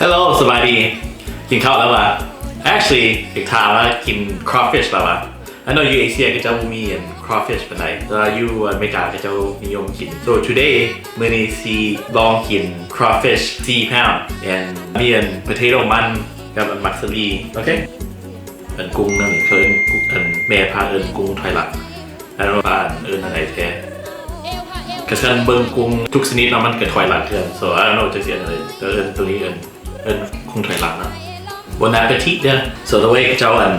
ฮัลโหลสบายดี กินข้าวแล้ววะ actually อยากถามว่ากิน crawfish แล้วะ I know you Asia ก็จะมีอัน crawfish เป็นไรแต่ว่า you อเมริกาก็จะนิยมกิน so today มื้อนี้ซีลองกิน crawfish 4 pound and มีอัน potato มันกับอันมักซารีโอเคอันกุ้งนั่นเขาเอิ้นกุ้งอันแม่พาเอินกุ้งถอยหลังอันว่าอันเอินอะไรแท้กระชันเบิ้งกุ้งทุกชนิดเนาะมันเกิดถอยหลังเถื่อน so I don't know จะเสียอะไรเอินตัวนี้เอิน เอินคงถอยหลังนะวันนั้นกะทิเนี่ย so the way เจ้าอัน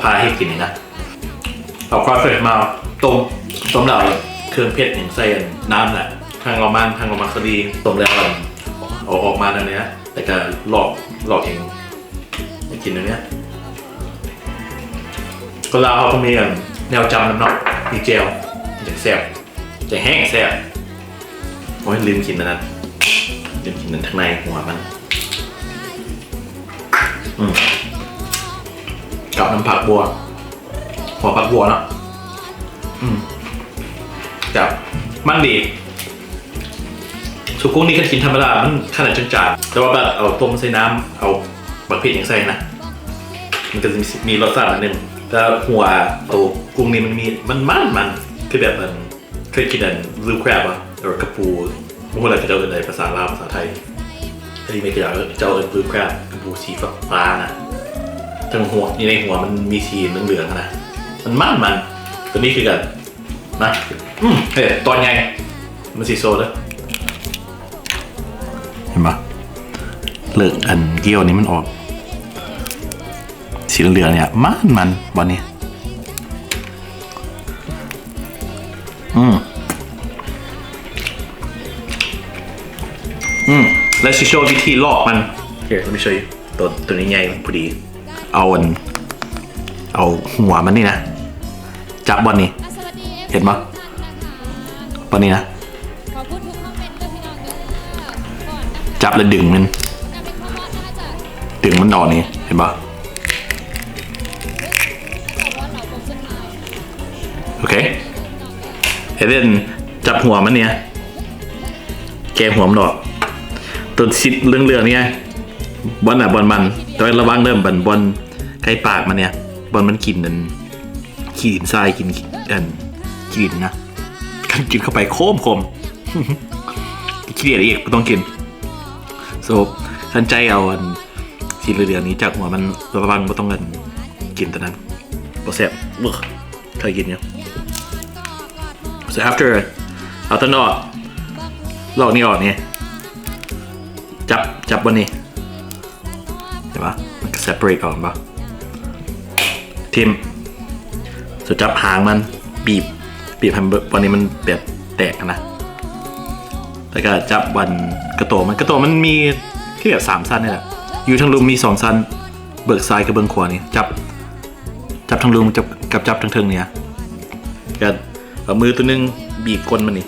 พาให้กินนี่นะเอาครอสเฟรมาต้มต้มเราเครื่องเพชรอย่างใส่อันน้ำแหละทางเรามันทางเรามาคดีต้มแล้วอันเอาออกมาแล้วเนี้ยแต่ก็หลอกหลอกเองไปกินอันเนี้ยก็ลาเขาก็มีอันแนวจำน้ำเนาะมีเจลอย่างแซ่บจะแห้งแซ่บโอ้ยลืมกินอันนั้นลืมกินนั้นข้างในหัวมัน กับน้ำผักบัว หัวผักบัวเนาะอืมกับมันดีสุกุ้งนี่ก็กินธรรมดา มันขนาดจางๆแต่ว่าแบบเอาต้มใส่น้ำเอาบักเผ็ดอย่างใส่นะ มันก็จะมีรสชาติอันหนึ่งแต่หัวตัวกุ้งนี่มันมีมันมันมันคือแบบมันเคยกินอันลูแครบอะหรือกระปูม่รู้อะไรจะเจ้าเป็นอะไรภาษาลาวภาษาไทยอันนี้ไม่เกี่ยวกับเจ้าเป็นลูแครบ ดูสีฟ้าๆนะทั้งหัวนี่ในหัวมันมีสีเหลืองๆนะ มันมันมัน ตัวนี้คือกันนะอืมเฮ้ยตอนไง มันสีโซเลยเห็นปะเลิกอันเกี้ยวนี้มันออก สีเหลืองเนี่ย มันมันบอลนี้อืมอืม let's show วิธีลอกมัน here let me show you ตัวตัวนี้ใหญ่พอดี เอาอันเอาหัวมันนี่นะ จับบอลนี้เห็นปะบอลนี่นะ จับแล้วดึงมัน ดึงมันออกนี่ เห็นปะบอเคงสุดท้ายโอเคเห็นจับหัวมันเนี่ย แกหัวมันออกตัวสิเรื่องเรื่องๆเนี่ย บอลอะบอลมันแตัวาระวังเริ่มบอลบอลใกล้ปากมันเนี่ยบอลมันกินนั่นขีดินทรายกินอันขีดินนะกันกินเข้าไปโคมคมขี้เดียดอีกต้องกินโซทันใจเอาอันสีเหลืองๆนี้จากหัวมันระวังไม่ต้องกันกินตอนนั้นโปรเซบเบอเคยกินเนี่ย so after เอาต้นออกลอกนี่ออกเนี่ยจับจับบนนี้ เห็นปะมันก็ separate ออกปะทิมสุดจับหางมันบีบบีบให้มันวันนี้มันแบบแตกนะแล้วก็จับวันกระโตมันกระโตมันมีที่แบบสามสั้นนี่แหละอยู่ทั้งลุมมีสองสั้นเบิกซ้ายกับเบิกขวานี่จับ จับทั้งลุมจับกับจับทั้งเทิงเนี่ยก็เอามือตัวหนึงบีบก้นมันนี่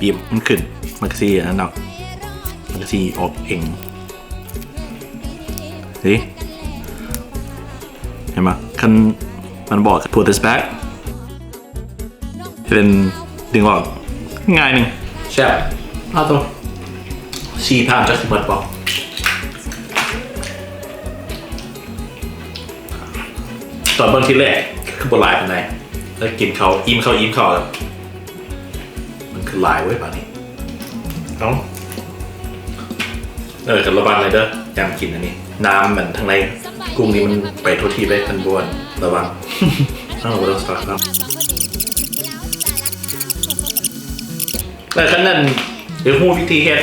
บีบมันขึ้นมันก็สีอันนั้นเนาะมันก็สีออกเอง สิเห็นไหมคันมันบอก put this back เป็นดึงออกง่ายหนึ่งใช่เอาตัวสี่พันจะสิบเบิดบอกตอนเบางทีแรกคือบนลายเป็นไงแล้วกินเขาอิ่มเขาอิ่มเขาแล้วมันคือลายไว้ยป่ะนี่เอาเออกับระวังเลยเด้อยามกินอันนี้ น้ำมันทางในกุ้งนี้มันไปโทษทีไปทันบวนระวังต้องระวังสักครับแต่ขั้นนั้นเดี๋ยวพูดวิธีเฮ็ด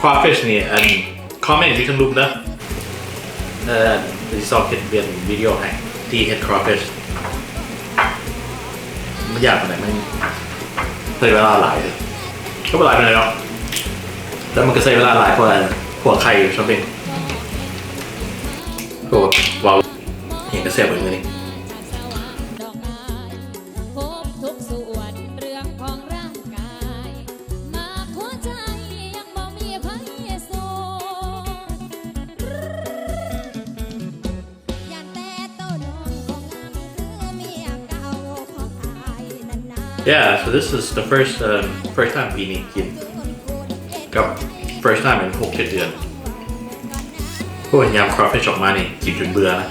crawfish นี่อันคอมเมนต์ที่ข้างรูปนะเอ่อดิซอกเฮ็ดเปลี่ยนวิดีโอให้ที่เฮ็ด crawfish มันยากขนาดไหนมันใช้เวลาหลายเลยก็เวลาเป็นไรเนาะแล้วมันก็ใช้เวลาหลายเพราะอะไรหัวไข่ชอบเป็น โอ้ว้าวเห็นกระแสบเหมือนกันนี่ดอกไม้พบทุกส่วนเรื่องของร่างกายมาหัวใจยังบ่มีไผโซยันแต่โตน้องของนางคือเมียเก่าของอายนั่นนา Yeah so this is the first um, first time ปีนี้กินกับ first time เป็นหกเจ็ดเดือน โอ้ยำครอฟฟิชออกมานี่กินจนเบื่อนะ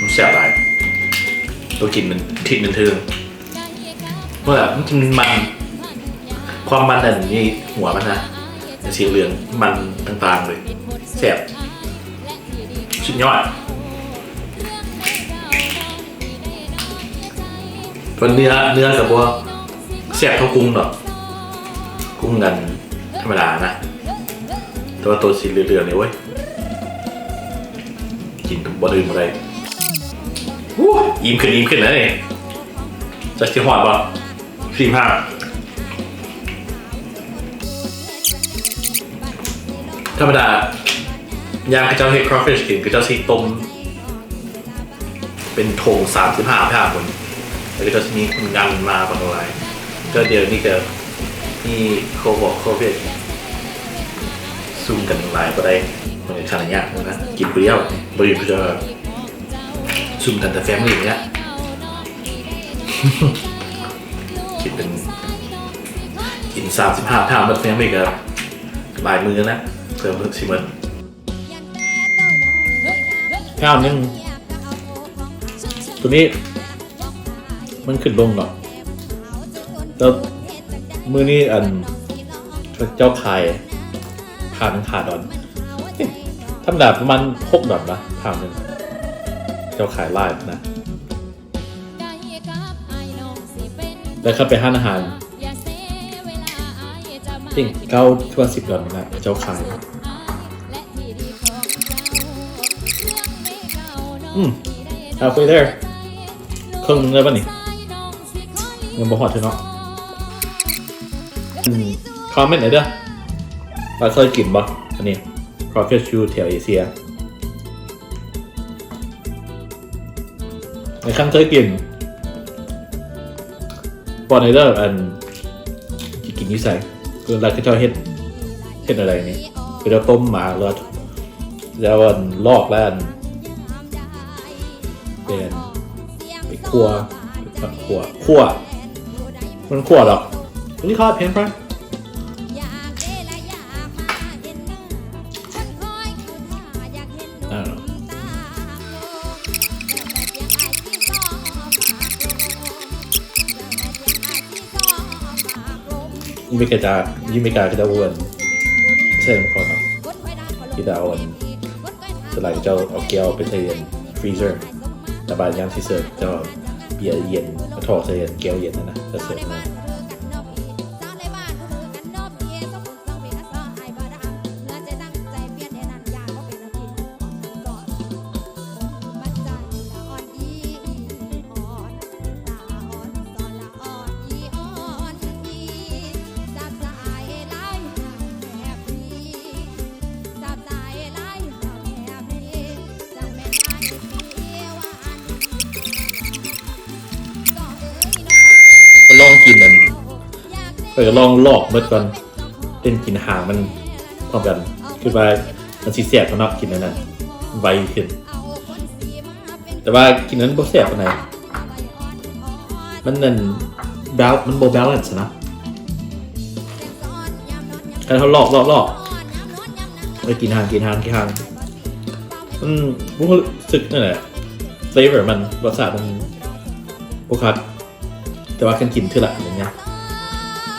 มันแซ่บหลายตัวกินมันทิศมันเทิงเมื่อมันกินมัน ความมันนั่นนี่หัวมันนะเป็นสีเหลืองมันต่างๆเลยแซ่บสุดยอดตัวเนื้อเนื้อกับว่าแซ่บเท่ากุ้งหรอกกุ้งกันธรรมดานะ ต่ว่าตัวสีเหลืองๆเนี่ยเว้ยกินกับบอลอื่นมาเลยวู้อิ่มขึ้นอิ่มขึ้นแล้วนี่จะที่หอดป่ะสี่ห้าธรรมดายางกระเจ้าเฮดครอฟฟิชกินกระเจ้าซีต้มเป็นโถงสามสิบห้าผ้าคนแล้วก็จะมีคุณงันมาปนอะไรก็เดี๋ยวนี้ก็นี่โคบอกโคเฟช ซุ่มกันหลายก็ได้มันเป็นขนาดยากนะกินเปรี้ยวบริเวณจะซุ่มกันแต่แฟมิลี่เนี้ยคิดเป็นกินสามสิบห้าท่างแบบแฟมิลี่ก็หลายมือนะเติมสิมันข้าวนึงตัวนี้ มันขึ้นลงเนาะแล้วมือนี้อันเจ้าคาย ทานขาดอนธรรมดาประมาณหกดอนนะทางหนึ่งเจ้าขายไล่นะแล้วเข้าไปห้านอาหารจริงเก้าทั่วสิบดอนนะเจ้าขายอืม halfway there ครึ่งนึงเลยป่ะนี่ยังบ่หอดเท่เนาะคอมเมนต์หน่อยเด้อ เราเคยกินปะอันนี้ Rocket Shoe แถวเอเชียในครั้งเคยกินบอลไนเดอร์อันที่กินอยี่ใส่คือเราก็จะเห็ดเห็ดอะไรนี่คือเราต้มหมาแล้วแล้วอันลอกแล้วอันเป็นไปคั่วคั่วคั่วมันคั่วหรอกนี่เขาเพนฟร ยิม่กระจายิม่กาก็จะอ้วนใช่ไหมครับที่ดาวอันสลายเจ้าเอาแก้วไปใส่เย็นฟรีเซอร์ระบายยามที่เสิร์ฟเจ้าเบียร์เย็นมาถอดใส่เย็นแก้วเย็นนะนะจะเสิร์ฟมา ก็ลองกินอันเออลองลอกเบิดก่อนเป็นกินหางมันพร้อมกันคือว่ามันสีแสบสำหรับกินอันนั้นไวขึ้น แต่ว่ากินนั้นบ่แสบปานไหนมันนั่นบลมันโบแบลนซ์นะการเขาลอกลอกลอกไปกินหางกินหางกินหางมันรู้สึกนั่นแหละเฟลเวอร์มันรสชาติมันโอคัด แต่ว่ากันกินเท่าไหร่อย่างเงี้ย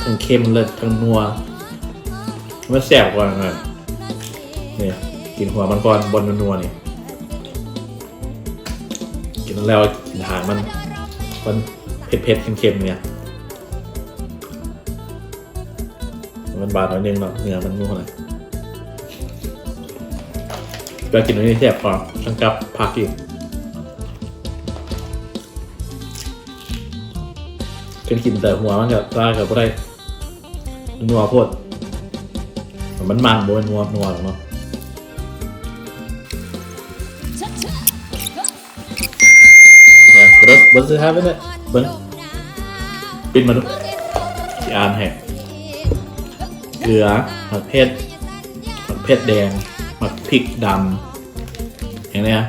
ทั้งเค็มเลยทั้งนัวมันแสบกว่าไงเนี่ยกินหัวมันก่อนบนนัวๆนี่ยกินแล้วกินหางมันมันเผ็ดๆเค็มๆเนี่ยมันบาดหน่อยนึงเนาะเนื้อมันนุ่มเลยแล้วกินอันนี้แสบพอทั้งกับผักอีก เป็นกินแต่หัวมันกับปลากับอะไรนัวโพดมันมันบนนัวนัวหรอกเนาะเนี่ยรสบนสุดท้ายไปเลยเบิ้งปินมาดูที่อ่านแหกเกลือหมักเผ็ดหมักเผ็ดแดงหมักพริกดำอย่างเนี้ย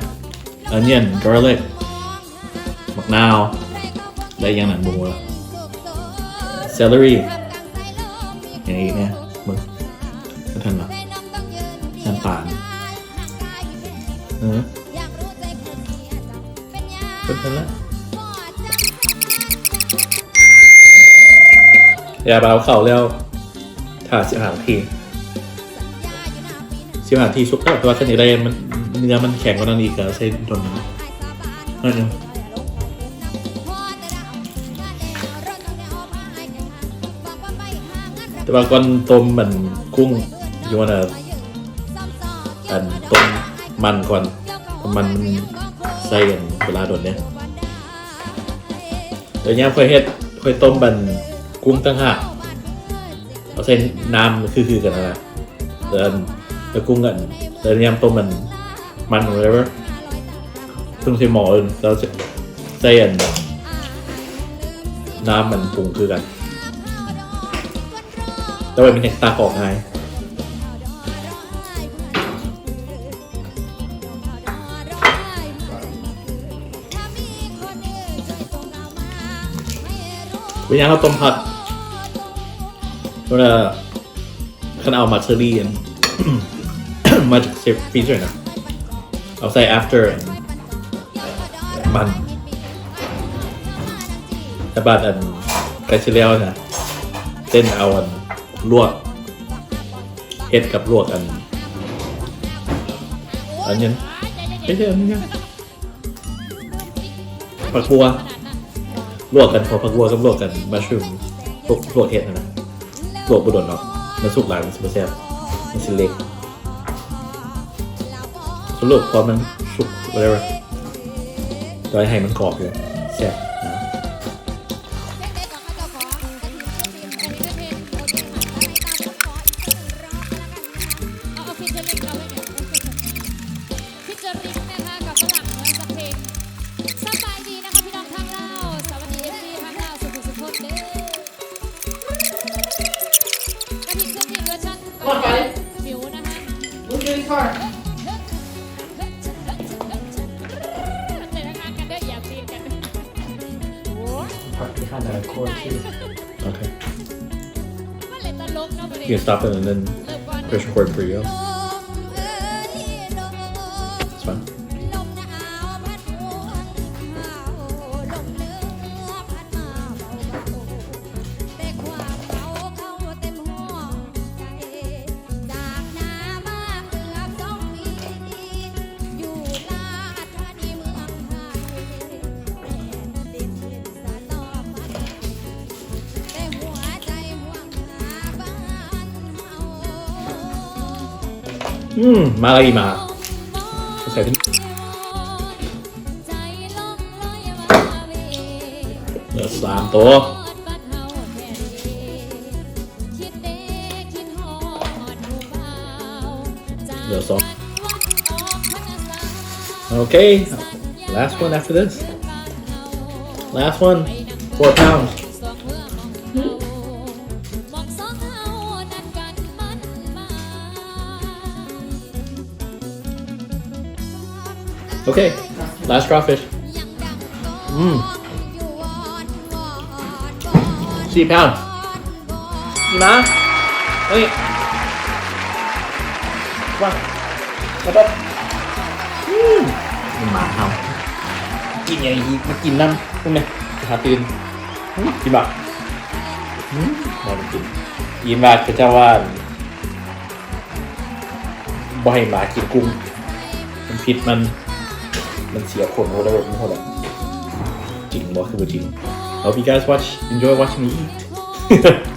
onion garlic หมักนาว ได้ยังหนังบูละ celery อย่างนี้เนี่ยมึงก็ทันหรอน้ำตาลเออเป็ทันละอย่าเบาเข่าแล้วถ่าเสียห้าทีเสียห้าทีซุกแต่ว่าชนิดอะไรมันเนื้อมันแข็งกว่านั้นอีกเหรอใช้ดนนั่นเอง แต่ว่าก่อนต้มมันกุ้งอยู่ว่าน่ะอันต้มมันก่อนมันใส่กันเวลาโดนเนี่ยเดี๋ยวนี้ค่อยเฮ็ดค่อยต้มมันกุ้งตั้งหากเอาใส่น้ำคือคือๆกันนะนะเดี๋ยวอันเดี๋ยวกุ้งกันเดี๋ยวนี้ยต้มมันมัน whatever เพิ่งใส่หม้ออื่นแล้วใส่อันน้ำมันปรุงคือกัน แต่ว่ามันเห็นตากออกง่ายวิญญาณเขาต้มผัดเวลาคันเอามาเชอรี่อันมาจากเซฟฟีซเลยนะเอาใส่ after อันมันแต่บาดอันไกชิเลียวนะเต้นเอาอัน ลวกเฮ็ดกับลวกอันอันนี้ไม่ใช่อันนี้ผักบัวลวกกันพอผักบัวกับลวกกันมัชรูมลวกลวกเห็ดนะลวกบุดนเนาะมันสุกหลายมันสุกแซ่บมันสิเล็กสรุปพอมันสุก whatever จอยให้มันกรอบอยู่ course. Okay. You can stop it and then press record for you. It's fine. อืมมาอะไรมาใส่ที่ ใจลงลอยมาเว เหลือสามตัว บัดเฮาแค่นี้คิดเด้คิดฮอดผู้บ่าวจาก เหลือสอง วันออกพรรษา okay last one after this บ้านเฮา last one ไปนั่ง four pounds Okay last crawfish ยังดังอืมอยู่วอนวอนสี่ pounds นี่นะเฮ้ยว่าแล้วก็อืมหมาเฮากินอย่างนี้มากินน้ำพวกเนี้ยจะหาตื่นกินบักอืมบอลกินกินบักก็จะว่าบ่ให้หมากินกุ้งมันพิษมัน มันเสียผลโหระบบมันเท่าไหร่จริงบ่คือบ่จริง Hope you guys watch enjoy watching me eat